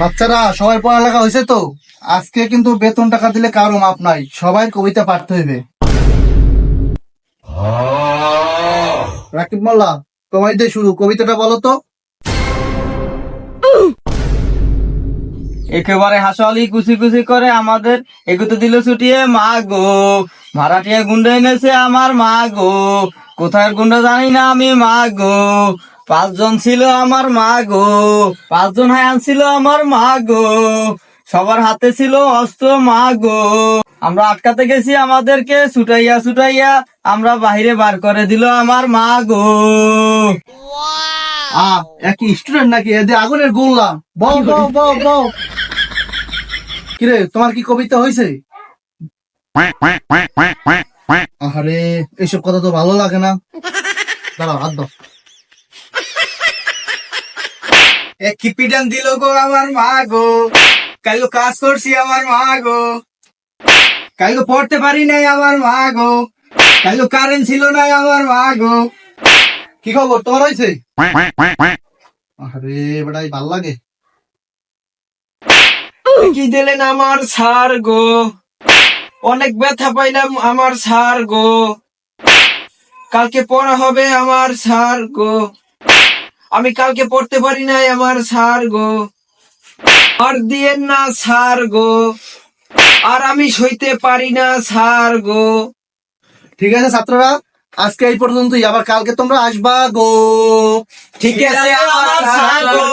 বাচ্চারা, সবাই পড়ালেখা হয়েছে তো? আজকে কিন্তু বেতন টাকা দিলে কারও মাপ নাই। সবাই কবিতা পাঠতে হইবে। রাকিব মোল্লা, তোমায় দিয়ে শুরু। কবিতাটা বলো তো। একেবারে হাসালি কুচি কুচি করে আমাদের এগুতে দিল ছুটিয়ে মা গো ভাড়াটিয়া গুন্ডা এনেছে আমার মা গো কোথায় গুন্ডা জানি না আমি মা গো পাঁচজন ছিল আমার মা গো পাঁচজন হায়ান ছিল আমার মা গো সবার হাতে ছিল অস্ত্র মা গো আমরা আটকাতে গেছি আমাদেরকে ছুটাইয়া ছুটাইয়া আমরা বাহিরে বার করে দিল আমার মা গো একই স্টুডেন্ট নাকি? এদের আগুনের গোল্লা। বউ বউ বউ বউ কিরে তোমার কি কবিতা হয়েছে আরে এইসব কথা তো ভালো লাগে না। দাঁড়াও হাত দাও। কি পিটান দিল গো আমার মা গো। কাল কাজ করছি আমার মা গো। কাল পড়তে পারি নাই আমার মা গো। কাল কারেন্ট ছিল না আমার মা গো। কি খবর? তোমার হয়েছে? আরে বেটাই, ভালো লাগে। কি দিলেন আমার সার গো? অনেক ব্যথা পাইলাম আমার সার গো। কালকে পড়া হবে আমার সার গো। আমি কালকে পড়তে পারি নাই আমার সার গো। আর দিয়েন না সার গো। আর আমি সইতে পারি না সার গো। ঠিক আছে ছাত্ররা আজকে এই পর্যন্তই আবার কালকে তোমরা আসবা গো। ঠিক আছে আমার সার গো।